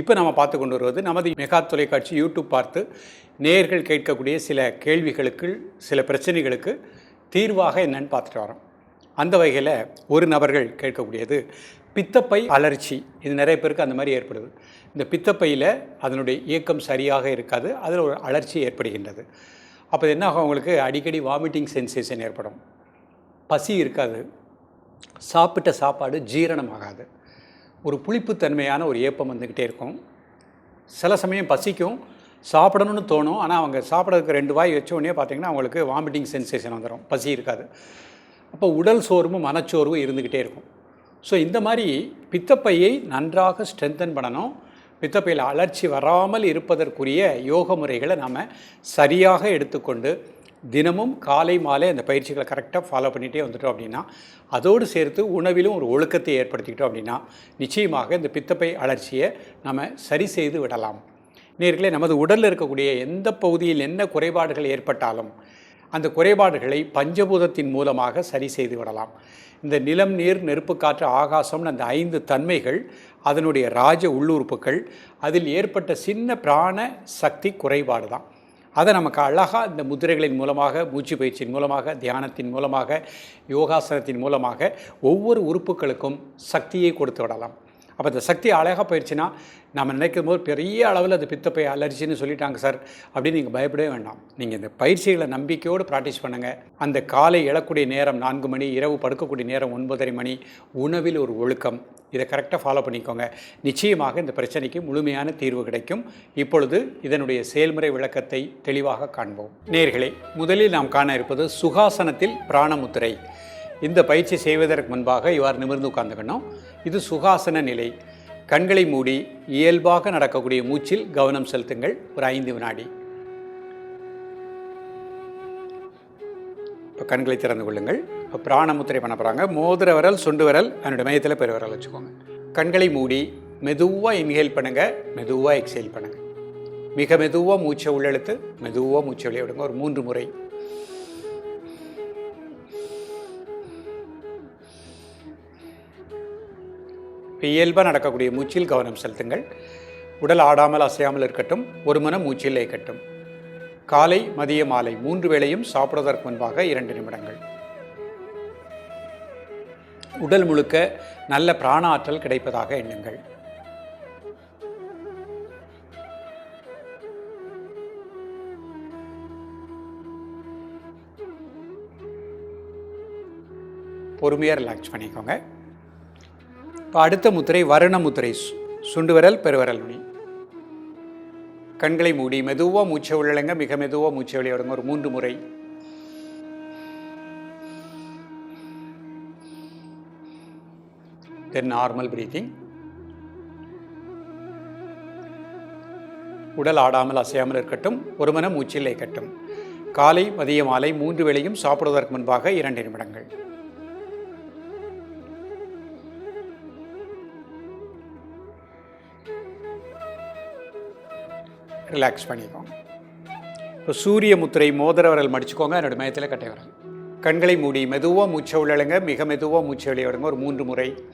இப்போ நம்ம பார்த்து கொண்டு வருவது நமது மெகா தொலைக்காட்சி யூடியூப் பார்த்து நேயர்கள் கேட்கக்கூடிய சில கேள்விகளுக்கு சில பிரச்சனைகளுக்கு தீர்வாக என்னன்னு பார்த்துட்டு வரோம். அந்த வகையில் ஒரு நபர்கள் கேட்கக்கூடியது பித்தப்பை அலர்ச்சி. இது நிறைய பேருக்கு அந்த மாதிரி ஏற்படுது. இந்த பித்தப்பையில் அதனுடைய இயக்கம் சரியாக இருக்காது அதில் ஒரு அலர்ச்சி ஏற்படுகின்றது. அப்போ என்ன ஆகும் அவங்களுக்கு அடிக்கடி வாமிட்டிங் சென்சேஷன் ஏற்படும். பசி இருக்காது. சாப்பிட்ட சாப்பாடு ஜீரணமாகாது. ஒரு புளிப்புத்தன்மையான ஒரு ஏப்பம் வந்துக்கிட்டே இருக்கும். சில சமயம் பசிக்கும் சாப்பிடணும்னு தோணும். ஆனால் அவங்க சாப்பிட்றதுக்கு ரெண்டு வாய் வச்ச உடனே பார்த்தீங்கன்னா அவங்களுக்கு வாமிட்டிங் சென்சேஷன் வந்துடும் பசி இருக்காது. அப்போ உடல் சோர்வும் மனச்சோர்வும் இருந்துக்கிட்டே இருக்கும். ஸோ இந்த மாதிரி பித்தப்பையை நன்றாக ஸ்ட்ரென்தன் பண்ணணும். பித்தப்பையில் அலர்ச்சி வராமல் இருப்பதற்குரிய யோக முறைகளை நாம் சரியாக எடுத்துக்கொண்டு தினமும் காலை மாலை அந்த பயிற்சிகளை கரெக்டாக ஃபாலோ பண்ணிகிட்டே வந்துட்டோம் அப்படின்னா அதோடு சேர்த்து உணவிலும் ஒரு ஒழுக்கத்தை ஏற்படுத்திக்கிட்டோம் அப்படின்னா நிச்சயமாக இந்த பித்தப்பை அலர்ச்சியை நம்ம சரி செய்து விடலாம். நேர்களே நமது உடலில் இருக்கக்கூடிய எந்த பகுதியில் என்ன குறைபாடுகள் ஏற்பட்டாலும் அந்த குறைபாடுகளை பஞ்சபூதத்தின் மூலமாக சரி செய்து விடலாம். இந்த நிலம் நீர் நெருப்பு காற்று ஆகாசம்னு அந்த ஐந்து தன்மைகள் அதனுடைய ராஜ உள்ளுறுப்புகள் அதில் ஏற்பட்ட சின்ன பிராண சக்தி குறைபாடு தான் அதை நமக்கு அழகாக இந்த முதிரைகளின் மூலமாக மூச்சு பயிற்சியின் மூலமாக தியானத்தின் மூலமாக யோகாசனத்தின் மூலமாக ஒவ்வொரு உறுப்புகளுக்கும் சக்தியை கொடுத்து விடலாம். அப்போ இந்த சக்தி அழகாக போயிடுச்சுன்னா நம்ம நினைக்கும் போது பெரிய அளவில் அது பித்தப்பை அலர்ஜின்னு சொல்லிட்டாங்க சார். அப்படின்னு நீங்கள் பயப்படவே வேண்டாம். நீங்கள் இந்த பயிற்சிகளை நம்பிக்கையோடு ப்ராக்டிஸ் பண்ணுங்கள் அந்த காலை எழக்கூடிய நேரம் நான்கு மணி இரவு படுக்கக்கூடிய நேரம் ஒன்பதரை மணி உணவில் ஒரு ஒழுக்கம். இதை கரெக்டாக ஃபாலோ பண்ணிக்கோங்க. நிச்சயமாக இந்த பிரச்சனைக்கு முழுமையான தீர்வு கிடைக்கும். இப்பொழுது இதனுடைய செயல்முறை விளக்கத்தை தெளிவாக காண்போம். நேர்களே முதலில் நாம் காண இருப்பது சுகாசனத்தில் பிராணமுத்திரை. இந்த பயிற்சி செய்வதற்கு முன்பாக இவ்வாறு நிமிர்ந்து உட்கார்ந்துக்கணும். இது சுகாசன நிலை. கண்களை மூடி இயல்பாக நடக்கக்கூடிய மூச்சில் கவனம் செலுத்துங்கள். ஒரு ஐந்து வினாடி. இப்போ கண்களை திறந்து கொள்ளுங்கள். இப்போ பிராணமுத்திரை பண்ண போகிறாங்க மோதிர விரல் சுண்டு விரல் அதனுடைய மையத்தில் பெருவிரல் வச்சுக்கோங்க. கண்களை மூடி மெதுவாக இன்ஹேல் பண்ணுங்கள் மெதுவாக எக்ஸேல் பண்ணுங்கள் மிக மெதுவாக மூச்சை உள்ளெழுத்து மெதுவாக மூச்சை வெளியே விடுங்க. ஒரு மூன்று முறை. இப்போ இயல்பாக நடக்கக்கூடிய மூச்சில் கவனம் செலுத்துங்கள். உடல் ஆடாமல் அசையாமல் இருக்கட்டும் ஒரு மனம் மூச்சில் இயக்கட்டும். காலை மதிய மாலை மூன்று வேளையும் சாப்பிடுவதற்கு முன்பாக இரண்டு நிமிடங்கள். உடல் முழுக்க நல்ல பிராண ஆற்றல் கிடைப்பதாக எண்ணுங்கள். பொறுமையாக ரிலாக்ஸ் பண்ணிக்கோங்க. இப்போ அடுத்த முத்திரை வருண முத்திரை சுண்டுவரல் சுண்டு விரல் நுனி கண்களை மூடி மெதுவாக மூச்சை உள்ளங்க மிக மெதுவாக மூச்சை விளையாடுங்க ஒரு மூன்று முறை. தென் நார்மல் பிரீத்திங் உடல் ஆடாமல் அசையாமல் இருக்கட்டும். ஒரு மன மூச்சில் கட்டும் காலை மதிய மாலை மூன்று வேளையும் சாப்பிடுவதற்கு முன்பாக இரண்டு நிமிடங்கள். ரிலாக்ஸ் பண்ணிக்கோங்க. இப்போ சூரிய முத்திரை மோதிரவரல் மடிச்சுக்கோங்க. என்னோடய மயத்தில் கட்டை விரல். கண்களை மூடி மெதுவாக மூச்சை உள்ளழுங்க. மிக மெதுவாக மூச்சை வெளியே விடுங்க. ஒரு மூன்று முறை.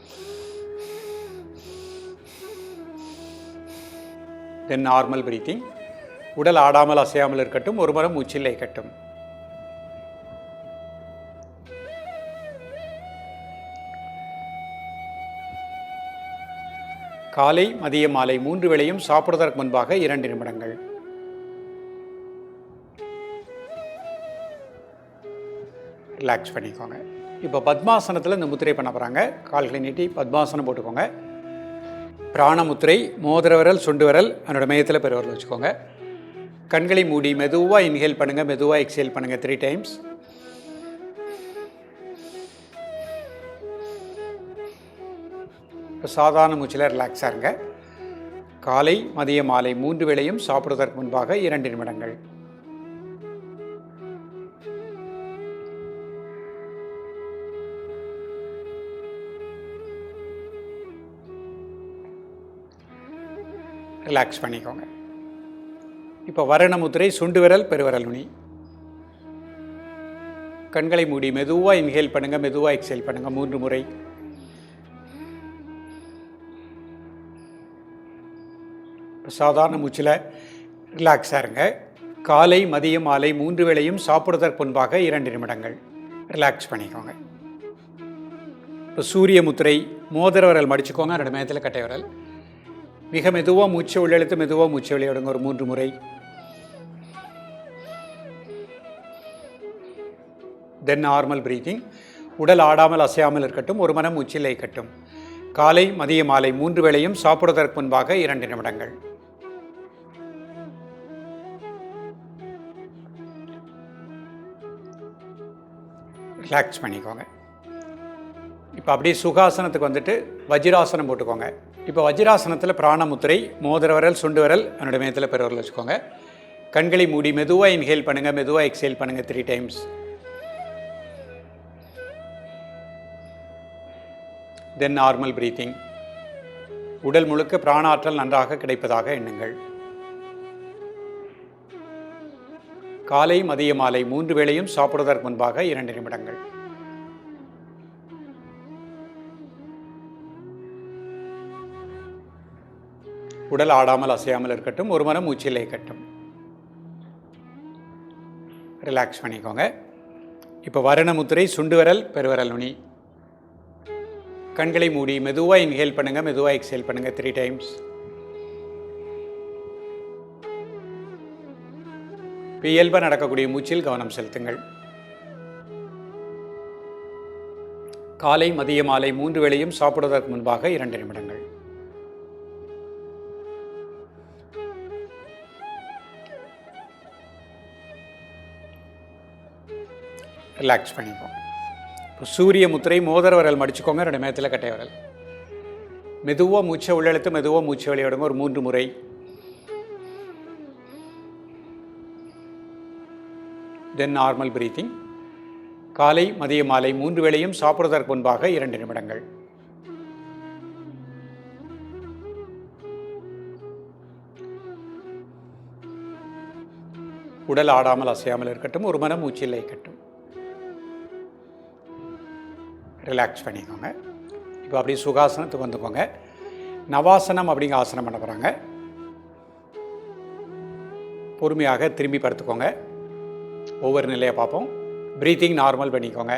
தென் நார்மல் பிரீத்திங் உடல் ஆடாமல் அசையாமல் இருக்கட்டும். ஒரு முறை மூச்சில்லை கட்டும். காலை மதிய மாலை மூன்று வேளையும் சாப்பிடுவதற்கு முன்பாக இரண்டு நிமிடங்கள். ரிலாக்ஸ் பண்ணிக்கோங்க. இப்போ பத்மாசனத்தில் இந்த முத்திரை பண்ண போகிறாங்க கால்களை நீட்டி பத்மாசனம் போட்டுக்கோங்க. பிராணமுத்திரை மோதிர விரல் சுண்டு விரல் அதனோட மையத்தில் பெருவரல் வச்சுக்கோங்க. கண்களை மூடி மெதுவாக இன்ஹேல் பண்ணுங்கள் மெதுவாக எக்ஸேல் பண்ணுங்கள் த்ரீ டைம்ஸ் இப்போ சாதாரண மூச்சில் ரிலாக்ஸாக இருங்க. காலை மதிய மாலை மூன்று வேளையும் சாப்பிடுவதற்கு முன்பாக இரண்டு நிமிடங்கள். ரிலாக்ஸ் பண்ணிக்கோங்க. இப்போ வரண முத்திரை சுண்டு விரல் பெருவிரல் நுனி. கண்களை மூடி மெதுவாக இன்ஹேல் பண்ணுங்கள் மெதுவாக எக்ஸேல் பண்ணுங்கள் மூன்று முறை. சாதாரண மூச்சில் ரிலாக்ஸாக இருங்க. காலை மதியம் மாலை மூன்று வேளையும் சாப்பிடுவதற்கு முன்பாக இரண்டு நிமிடங்கள் ரிலாக்ஸ் பண்ணிக்கோங்க. இப்போ சூரிய முத்திரை மோதிர விரல் மடிச்சுக்கோங்க. ரெண்டு மேத்தில் கட்டை விரல். மிக மெதுவாக மூச்சை உள்ளெழுத்து மெதுவாக மூச்சை விளையாடுங்க ஒரு மூன்று முறை. தென் நார்மல் பிரீத்திங் உடல் ஆடாமல் அசையாமல் இருக்கட்டும். ஒரு மனம் மூச்சில் இருக்கட்டும் காலை மதிய மாலை மூன்று வேளையும் சாப்பிடுவதற்கு முன்பாக இரண்டு நிமிடங்கள். ரிலாக்ஸ் பண்ணிக்கோங்க. இப்போ அப்படியே சுகாசனத்துக்கு வந்துட்டு வஜ்ராசனம் போட்டுக்கோங்க. இப்போ வஜ்ராசனத்தில் பிராணமுத்திரை மோதிர விரல் சுண்டு விரல் என்னோட மேத்தில் பெறவரில் வச்சுக்கோங்க. கண்களை மூடி மெதுவாக இன்ஹேல் பண்ணுங்கள் மெதுவாக எக்ஸேல் பண்ணுங்கள் three times then normal breathing உடல் முழுக்க பிராணாற்றல் நன்றாக கிடைப்பதாக எண்ணுங்கள். காலை மதிய மாலை மூன்று வேளையும் சாப்பிடுவதற்கு முன்பாக இரண்டு நிமிடங்கள். உடல் ஆடாமல் அசையாமல் இருக்கட்டும் ஒரு மனம் மூச்சில் கட்டும் ரிலாக்ஸ் பண்ணிக்கோங்க. இப்போ வரண முத்திரை சுண்டு விரல் பெருவரல் நுனி. கண்களை மூடி மெதுவாக இன்ஹேல் பண்ணுங்கள் மெதுவாக எக்ஸேல் பண்ணுங்கள் த்ரீ டைம்ஸ் இப்போ இயல்பாக நடக்கக்கூடிய மூச்சில் கவனம் செலுத்துங்கள். காலை மதிய மாலை மூன்று வேளையும் சாப்பிடுவதற்கு முன்பாக இரண்டு நிமிடங்கள். ரிலாக்ஸ் பண்ணிப்போம். இப்போ சூரிய முத்திரை மோதிர விரல் மடிச்சுக்கோங்க ரெண்டு மேத்தில் கட்டை விரல். மெதுவாக மூச்சை உள்ளெழுத்து மெதுவாக மூச்சை வெளியிடுங்க ஒரு மூன்று முறை. தென் நார்மல் பிரீத்திங் காலை மதிய மாலை மூன்று வேளையும் சாப்பிடுவதற்கு முன்பாக இரண்டு நிமிடங்கள். உடல் ஆடாமல் அசையாமல் இருக்கட்டும் ஒரு மனம் மூச்சில் இருக்கட்டும் ரிலாக்ஸ் பண்ணிக்கோங்க. இப்போ அப்படியே சுகாசனத்துக்கு வந்துக்கோங்க. நவாசனம் அப்படிங்கிற ஆசனம் பண்ண போகிறாங்க பொறுமையாக திரும்பி படுத்துக்கோங்க. ஒவ்வொரு நிலையை பார்ப்போம். ப்ரீத்திங் நார்மல் பண்ணிக்கோங்க.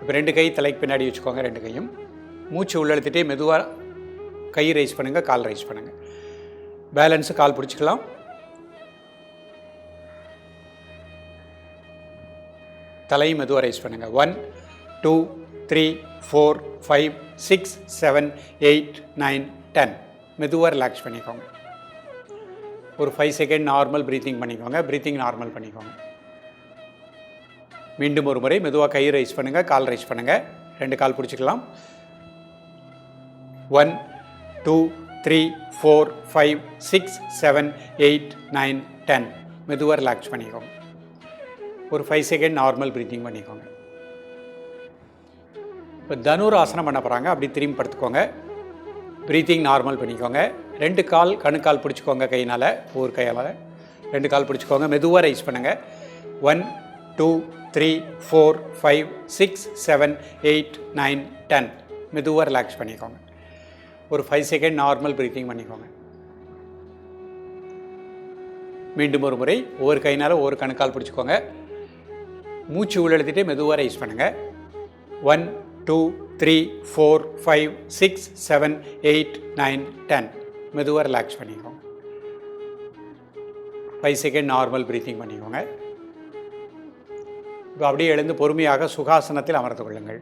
இப்போ ரெண்டு கை தலைக்கு பின்னாடி வச்சுக்கோங்க ரெண்டு கையும். மூச்சு உள்ளழுத்திட்டே மெதுவாக கை ரைஸ் பண்ணுங்கள் கால் ரைஸ் பண்ணுங்கள் பேலன்ஸு கால் பிடிச்சிக்கலாம். தலையும் மெதுவாக ரைஸ் பண்ணுங்கள் one two three four five six seven eight nine ten மெதுவாக ரிலாக்ஸ் பண்ணிக்கோங்க. ஒரு ஃபைவ் செகண்ட் நார்மல் ப்ரீத்திங் பண்ணிக்கோங்க. ப்ரீத்திங் நார்மல் பண்ணிக்கோங்க. மீண்டும் ஒரு முறை மெதுவாக கை ரைஸ் பண்ணுங்கள் கால் ரைஸ் பண்ணுங்கள் ரெண்டு கால் பிடிச்சிக்கலாம். One two three four five six seven eight nine ten மெதுவாக ரிலாக்ஸ் பண்ணிக்கோங்க. ஒரு ஃபைவ் செகண்ட் நார்மல் ப்ரீத்திங் பண்ணிக்கோங்க. இப்போ தனுர் ஆசனம் பண்ண போகிறாங்க அப்படி திரும்பி படுத்துக்கோங்க. ப்ரீத்திங் நார்மல் பண்ணிக்கோங்க. ரெண்டு கால் கணுக்கால் பிடிச்சிக்கோங்க கையினால் ஒவ்வொரு கையால். ரெண்டு கால் பிடிச்சிக்கோங்க மெதுவாக ரைஸ் பண்ணுங்கள் one two three four five six seven eight nine ten. மெதுவாக ரிலாக்ஸ் பண்ணிக்கோங்க. ஒரு ஃபைவ் செகண்ட் நார்மல் ப்ரீத்திங் பண்ணிக்கோங்க. மீண்டும் ஒரு முறை ஒவ்வொரு கையினால் ஒவ்வொரு கணுக்கால் பிடிச்சிக்கோங்க. மூச்சு உள்ளெழுத்திட்டே மெதுவாக ரைஸ் பண்ணுங்கள் one two three four five six seven eight nine ten மெதுவாக ரிலாக்ஸ் பண்ணிக்கோங்க. ஃபைவ் செகண்ட் நார்மல் ப்ரீத்திங் பண்ணிக்கோங்க. இப்போ அப்படியே எழுந்து பொறுமையாக சுகாசனத்தில் அமர்ந்து கொள்ளுங்கள்.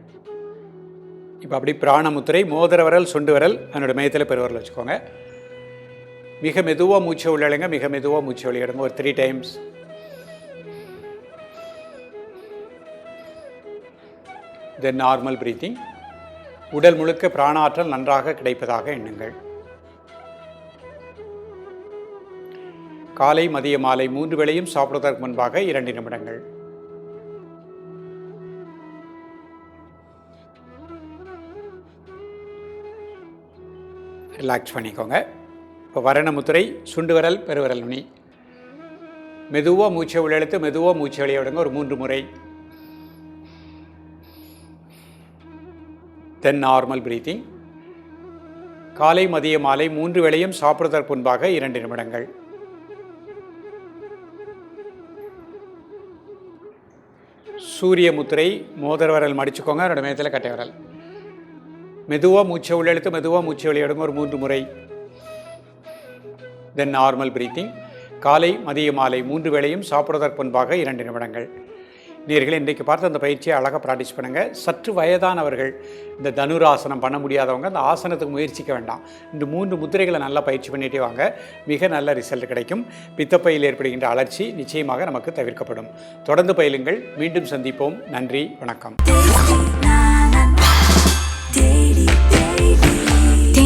இப்போ அப்படி பிராணமுத்திரை மோதிர விரல் சுண்டு விரல் அதனோட மையத்தில் பெருவரல் வச்சுக்கோங்க. மிக மெதுவாக மூச்சை உள்ளழுங்க மிக மெதுவாக மூச்சை வெளியிடுங்க ஒரு three times then normal breathing உடல் முழுக்க பிராணாற்றல் நன்றாக கிடைப்பதாக எண்ணுங்கள். காலை மதிய மாலை மூன்று வேளையும் சாப்பிடுவதற்கு முன்பாக இரண்டு நிமிடங்கள். ரிலாக்ஸ் பண்ணிக்கோங்க. இப்போ வரணமுத்துரை சுண்டு விரல் பெருவிரல் நுனி மெதுவாக மூச்சை உள்ளெழுத்து மெதுவாக மூச்சை வெளியே விடுங்க. ஒரு மூன்று முறை. தென் நார்மல் பிரீத்திங் காலை மதிய மாலை மூன்று வேளையும் சாப்பிடுவதற்கு முன்பாக இரண்டு நிமிடங்கள். சூரிய முத்திரை மோதர் விரல் மடிச்சுக்கோங்க. ரெண்டு மேத்தில் கட்டை விரல். மெதுவாக மூச்சை உள்ளெழுத்து மெதுவாக மூச்சை வெளியிடுங்க ஒரு மூன்று முறை. தென் நார்மல் பிரீத்திங் காலை மதிய மாலை மூன்று வேளையும் சாப்பிடுவதற்கு முன்பாக இரண்டு நிமிடங்கள். நீர்கள் இன்றைக்கு பார்த்து அந்த பயிற்சியை அழகாக ப்ராக்டிஸ் பண்ணுங்கள் சற்று வயதானவர்கள் இந்த தனுராசனம் பண்ண முடியாதவங்க அந்த ஆசனத்துக்கு முயற்சிக்க வேண்டாம். இந்த மூன்று முத்திரைகளை நல்லா பயிற்சி பண்ணிட்டே வாங்க. மிக நல்ல ரிசல்ட் கிடைக்கும். பித்தப்பையில் ஏற்படுகின்ற அலர்ச்சி நிச்சயமாக நமக்கு தவிர்க்கப்படும். தொடர்ந்து பயிலுங்கள். மீண்டும் சந்திப்போம். நன்றி. வணக்கம்.